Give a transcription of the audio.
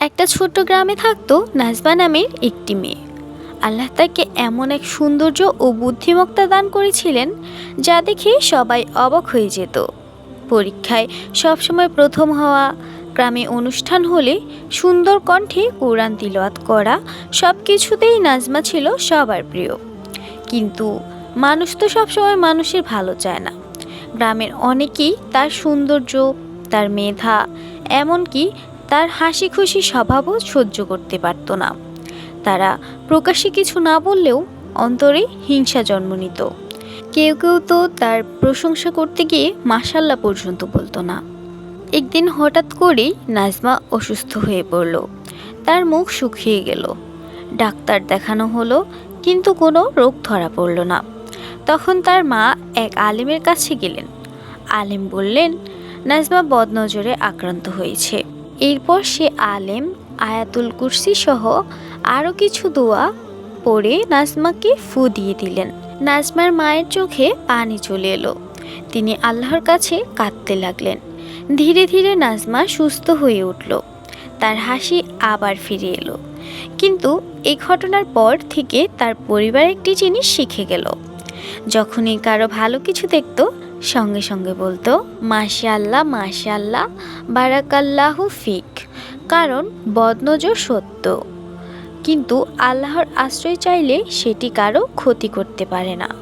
একটা ছোট্ট গ্রামে থাকতো নাজবা নামের একটি মেয়ে। আল্লাহ তাকে এমন এক সৌন্দর্য ও বুদ্ধিমত্তা দান করেছিলেন যা দেখে সবাই অবাক হয়ে যেত। পরীক্ষায় সবসময় প্রথম হওয়া, গ্রামে অনুষ্ঠান হলে সুন্দর কণ্ঠে কোরআন তিলওয়াত করা সব কিছুতেই নাজমা ছিল সবার প্রিয়। কিন্তু মানুষ তো সবসময় মানুষের ভালো চায় না। গ্রামের অনেকেই তার সৌন্দর্য, তার মেধা, এমনকি তার হাসি খুশি স্বভাবও সহ্য করতে পারত না। তারা প্রকাশ্যে কিছু না বললেও অন্তরে হিংসা জন্ম নিত। কেউ কেউ তো তার প্রশংসা করতে গিয়ে মাসাল্লা পর্যন্ত বলতো না। একদিন হঠাৎ করেই নাজমা অসুস্থ হয়ে পড়ল। তার মুখ শুকিয়ে গেল। ডাক্তার দেখানো হলো, কিন্তু কোনো রোগ ধরা পড়ল না। তখন তার মা এক আলেমের কাছে গেলেন। আলেম বললেন, নাজমা বদনজরে আক্রান্ত হয়েছে। এরপর সে আলেম, আয়াতুল কুরসি সহ আরও কিছু দোয়া পড়ে নাজমাকে ফু দিয়ে দিলেন। নাজমার মায়ের চোখে পানি চলে এলো। তিনি আল্লাহর কাছে কাঁদতে লাগলেন। ধীরে ধীরে নাজমা সুস্থ হয়ে উঠল। তার হাসি আবার ফিরে এলো। কিন্তু এই ঘটনার পর থেকে তার পরিবার একটি জিনিস শিখে গেল। যখনই কারও ভালো কিছু দেখতো সঙ্গে সঙ্গে বলতো মাশাল্লাহ মাশাল্লাহ বারাকাল্লাহু ফিক। কারণ বদনজ সত্য। কিন্তু আল্লাহর আশ্রয় চাইলে সেটি কারও ক্ষতি করতে পারে না।